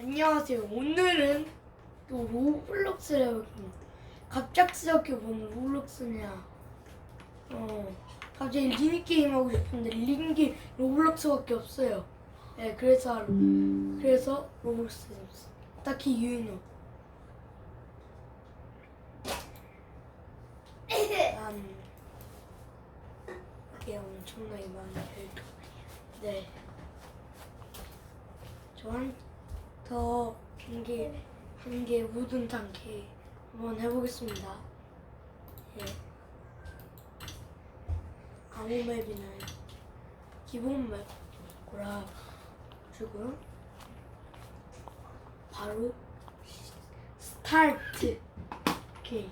안녕하세요. 오늘은 또 로블록스를 해보겠습니다. 갑작스럽게 뭔 로블록스냐. 어, 갑자기 리니 게임 하고 싶은데 리니 로블록스밖에 없어요. 네, 그래서 그래서 로블록스 했어요. 딱히 유인호. 난 이게 엄청나게 많은 별도. 네. 저한 더 한개 한개 우둔 tanke 한번 해보겠습니다. 예. 아무 맵이나 기본 맵 골라 주고요. 바로 시- 스타트. 오케이.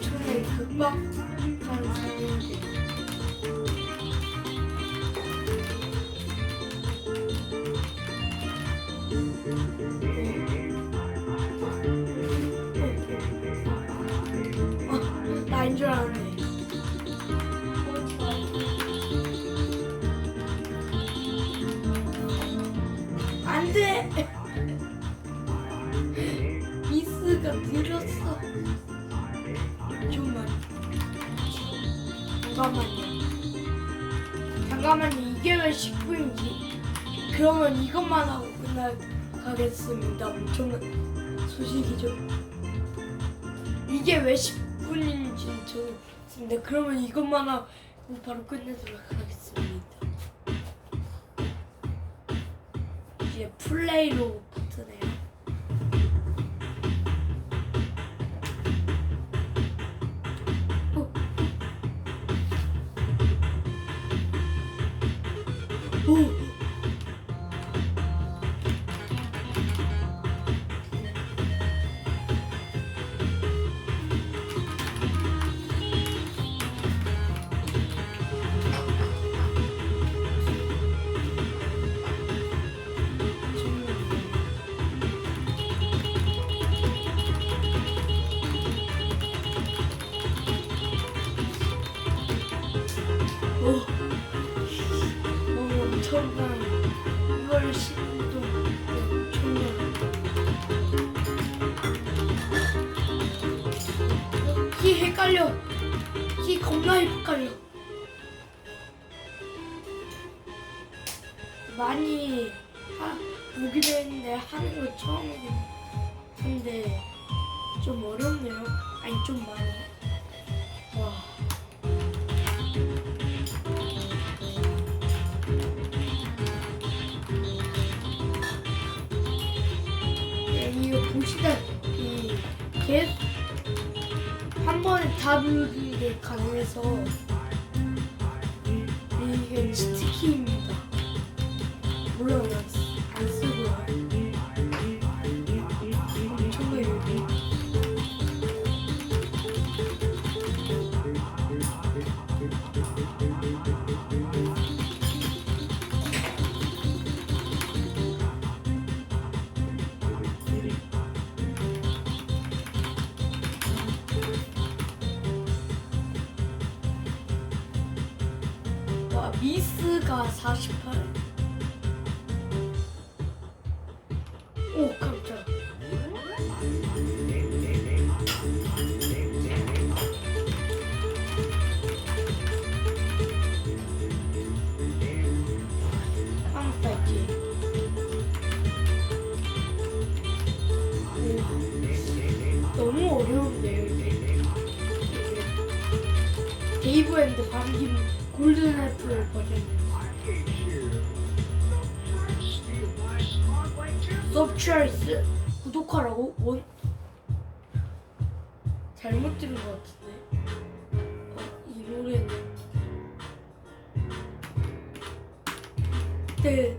초에 극복 선생님 어, 나인 줄 알았네. 잠깐만요. 잠깐만요. 이게 왜 10분인지. 그러면 이것만 하고 끝나가겠습니다. 엄청난 소식이죠. 이게 왜 10분인지 저는데 그러면 이것만 하고 바로 끝내도록 하겠습니다. 이제 플레이로 헷갈려. 키 겁나 헷갈려. 많이 하, 보기도 했는데 하는 거 처음이긴 한데 좀 어렵네요. 아니 좀 많이. 와 게 가능해서 이게 스티키입니다. 물론 안 쓰고요. 엄청나게 미스가 48. 오 깜짝. 깜짝이. 오, 너무 어려운데요 이게. 데이브 앤드 반김 골든 애플 버전. 서브차이스 구독하라고 원 잘못 들은 것 같은데. 어, 이 노래는 재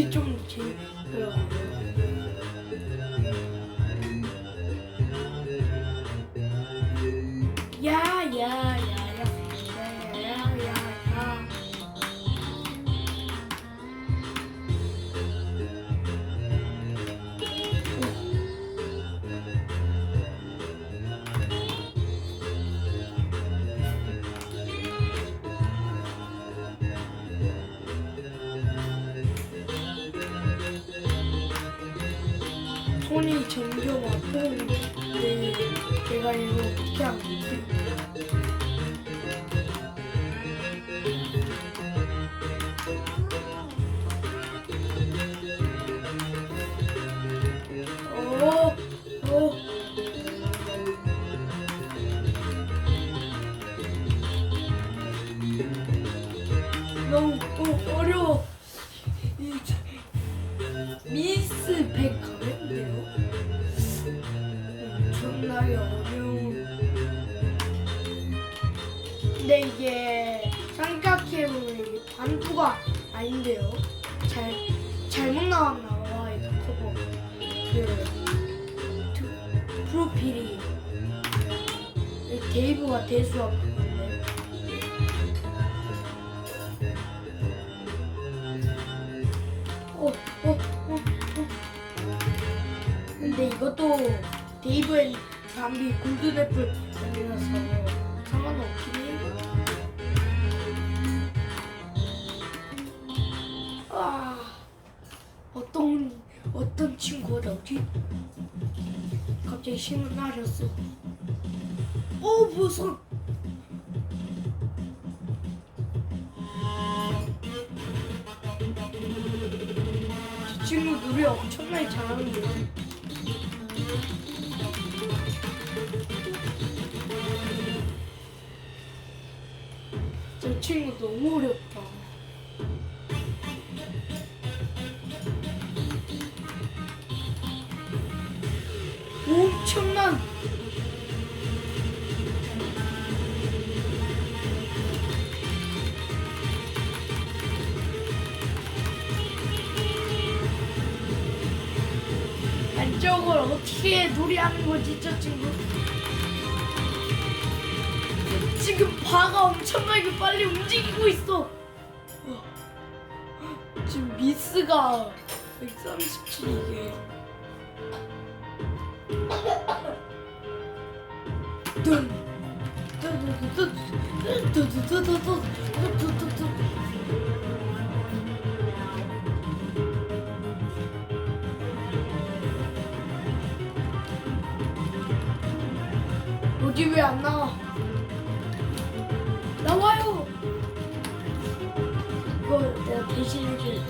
이게 좀 쟁겨와 표현이 내, 내가 이렇게 안 너무 꼬리 아닌데요? 잘 잘못 나왔나 봐 이거 커버. 그 두- 프로필이 이 데이브가 대수업 건데. 어, 어, 어, 어. 근데 이것도 데이브 앤 밤비 골든애플 아니라서 상관없긴 아, 어떤 어떤 친구가 나오지? 갑자기 신문 나렸어. 어, 무슨? 저 친구 노래 엄청나게 잘하는데요. 저 친구 너무 어렵다. 안쪽을 어떻게 놀이하는 거지 저 친구 지금 바가 엄청나게 빨리 움직이고 있어 어. 지금 미스가 137 이게 여기 왜 안 나와? 나와요. 이거 내가 대신 해줄.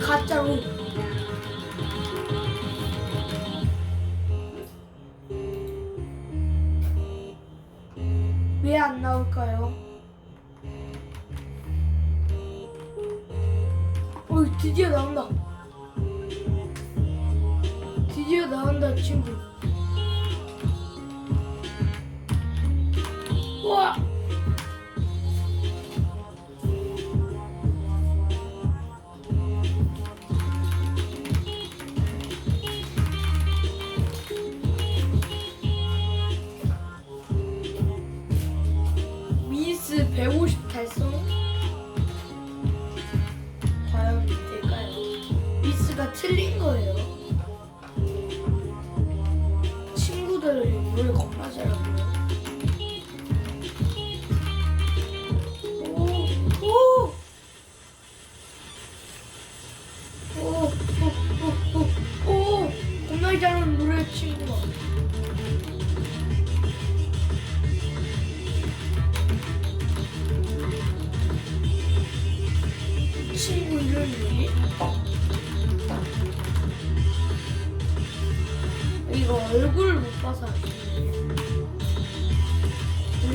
가짜로. 왜 안 나올까요? 어, 드디어 나온다. 드디어 나온다, 친구. 우와! 이거 얼굴 못 봐서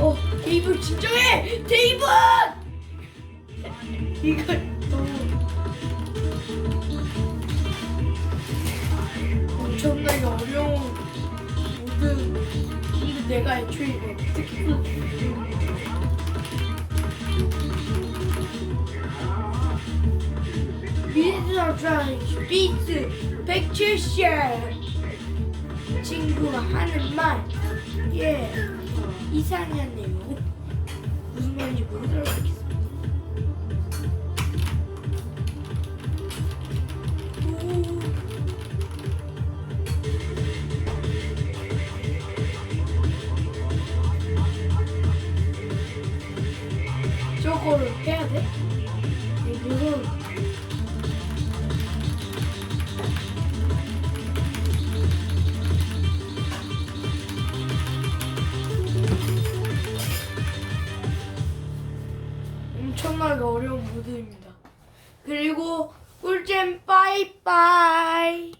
어, 데이브 진정해! 데이브! 이거 너무 엄청나게 어려운 모든 근데 내가 애초에 어떻게 미드어트라이 스피츠 170 친구가 하는 말, 예, 이상한 내용. 무슨 말인지 모르겠어요. 저거를 해야 돼? 무서운.